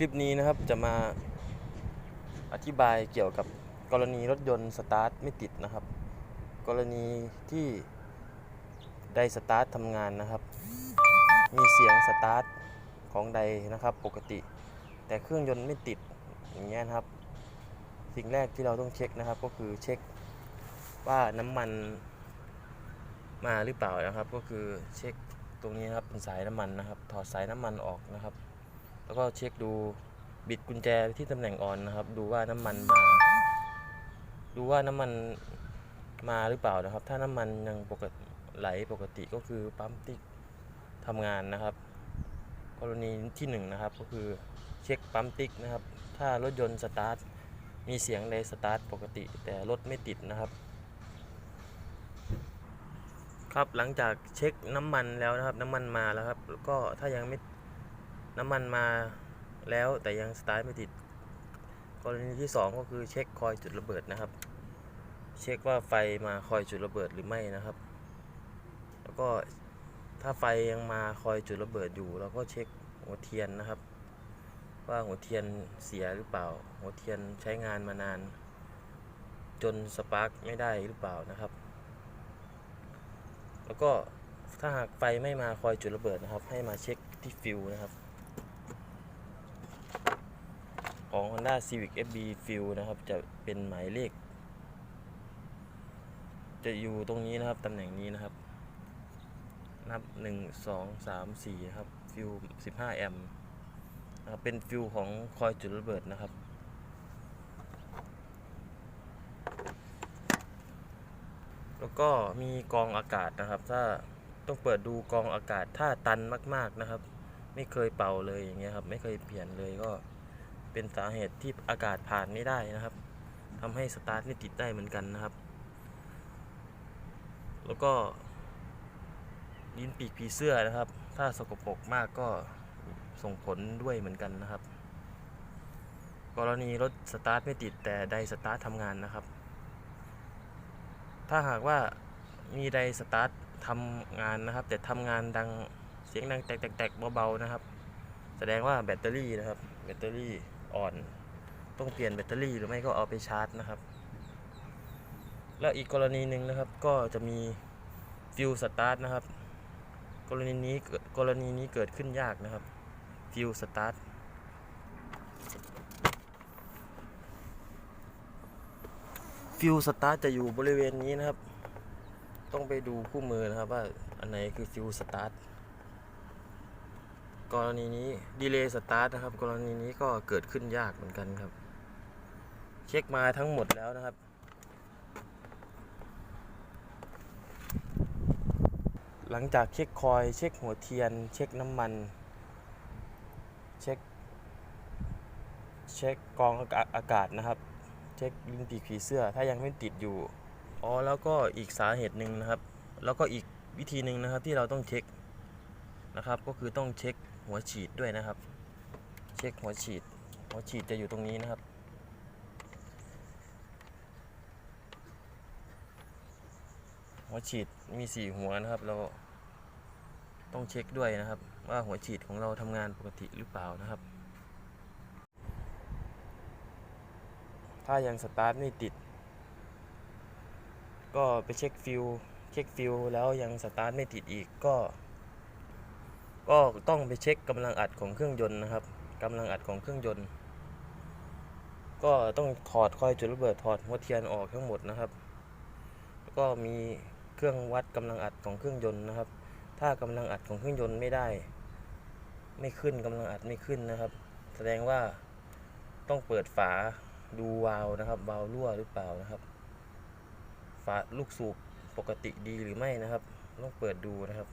คลิปนี้นะครับจะมาอธิบายเกี่ยวกับกรณีรถยนต์สตาร์ทไม่ติดนะครับ กรณีที่ไดสตาร์ททำงานนะครับ มีเสียงสตาร์ทของไดนะครับปกติ แต่เครื่องยนต์ไม่ติดอย่างเงี้ยนะครับ สิ่งแรกที่เราต้องเช็คนะครับ ก็คือเช็คว่าน้ำมันมาหรือเปล่านะครับ ก็คือเช็คตรงนี้นะครับเป็นสายน้ำมันนะครับ ถอดสายน้ำมันออกนะครับ แล้วก็เช็คดูบิดกุญแจที่ตำแหน่งออนนะครับ ดูว่าน้ำมันมา ดูว่าน้ำมันมาหรือเปล่านะครับ ถ้าน้ำมันยังปกติไหลปกติก็คือปั๊มติ๊กทำงานนะครับ กรณีที่หนึ่งนะครับก็คือเช็คปั๊มติ๊กนะครับ ถ้ารถยนต์สตาร์ทมีเสียงในสตาร์ทปกติ แต่รถไม่ติดนะครับ ครับหลังจากเช็คน้ำมันแล้วนะครับ น้ำมันมาแล้วครับแล้วก็ถ้ายังไม่ น้ำมันมาแล้วแต่ยังสตาร์ทไม่ติด กรณีที่ 2 ก็คือเช็คคอยจุดระเบิดนะครับ เช็คว่าไฟมาคอยจุดระเบิดหรือไม่นะครับ แล้วก็ถ้าไฟยังมาคอยจุดระเบิดอยู่เราก็เช็คหัวเทียนนะครับ ว่าหัวเทียนเสียหรือเปล่า หัวเทียนใช้งานมานาน จนสปาร์กไม่ได้หรือเปล่านะครับ แล้วก็ถ้าหากไฟไม่มาคอยจุดระเบิดนะครับ ให้มาเช็คที่ฟิวนะครับ ของ Honda Civic FB Fuel นะครับ จะเป็นหมายเลข จะอยู่ตรงนี้นะครับตำแหน่งนี้นะครับ นับ 1 2 3 4ครับฟิว15 แอมป์นะครับเป็นฟิวของคอยจุดระเบิดนะครับแล้วก็มีกองอากาศนะครับ ถ้าต้องเปิดดูกองอากาศถ้าตันมาก ๆนะครับ ไม่เคยเป่าเลยอย่างเงี้ยครับ ไม่เคยเปลี่ยนเลยก็ เป็นสาเหตุที่อากาศผ่านไม่ได้นะครับทำให้สตาร์ทไม่ติดได้เหมือนกันนะครับ แล้วก็ลิ้นปีกผีเสื้อนะครับ ถ้าสกปรกมากก็ส่งผลด้วยเหมือนกันนะครับ กรณีรถสตาร์ทไม่ติดแต่ไดสตาร์ททำงานนะครับ ถ้าหากว่ามีไดสตาร์ททำงานนะครับ แต่ทำงานดังเสียงดังแตกๆเบาๆนะครับ แสดงว่าแบตเตอรี่นะครับ แบตเตอรี่ อ่อน ต้องเปลี่ยนแบตเตอรี่หรือไม่ก็เอาไปชาร์จนะครับ แล้วอีกกรณีหนึ่งนะครับก็จะมีฟิวสตาร์ทนะครับ กรณีนี้เกิดกรณีนี้เกิดขึ้นยากนะครับฟิวสตาร์ทฟิวสตาร์ทจะอยู่บริเวณนี้นะครับ ต้องไปดูคู่มือนะครับว่าอันไหนคือฟิวสตาร์ท กรณีนี้ดีเลย์สตาร์ทนะครับ กรณีนี้ก็เกิดขึ้นยากเหมือนกันครับ เช็คมาทั้งหมดแล้วนะครับ หลังจากเช็คคอย เช็คหัวเทียน เช็คน้ำมัน เช็ค เช็คกองอากาศอากาศนะครับ เช็คลิ้นปีกผีเสื้อ ถ้ายังไม่ติดอยู่ อ๋อ แล้วก็อีกสาเหตุหนึ่งนะครับ แล้วก็อีกวิธีหนึ่งนะครับที่เราต้องเช็คนะครับ ก็คือต้องเช็ค หัวฉีดด้วยนะครับ เช็คหัวฉีด หัวฉีดจะอยู่ตรงนี้นะครับ หัวฉีดมีสี่หัวนะครับ เราต้องเช็คด้วยนะครับ ว่าหัวฉีดของเราทำงานปกติหรือเปล่านะครับ ถ้ายังสตาร์ทไม่ติด ก็ไปเช็คฟิวเช็คฟิวแล้วยังสตาร์ทไม่ติดอีกก็ ก็ต้องไปเช็คกำลังอัดของเครื่องยนต์นะครับกำลังอัดของเครื่องยนต์ ก็ต้องถอดคอยจุดระเบิดถอดหัวเทียนออกทั้งหมดนะครับ แล้วก็มีเครื่องวัดกำลังอัดของเครื่องยนต์นะครับ ถ้ากำลังอัดของเครื่องยนต์ไม่ได้ ไม่ขึ้นกำลังอัดไม่ขึ้นนะครับ แสดงว่าต้องเปิดฝาดูวาล์วนะครับวาล์วรั่วหรือเปล่านะครับ ฝาลูกสูบปกติดีหรือไม่นะครับ ต้องเปิดดูนะครับ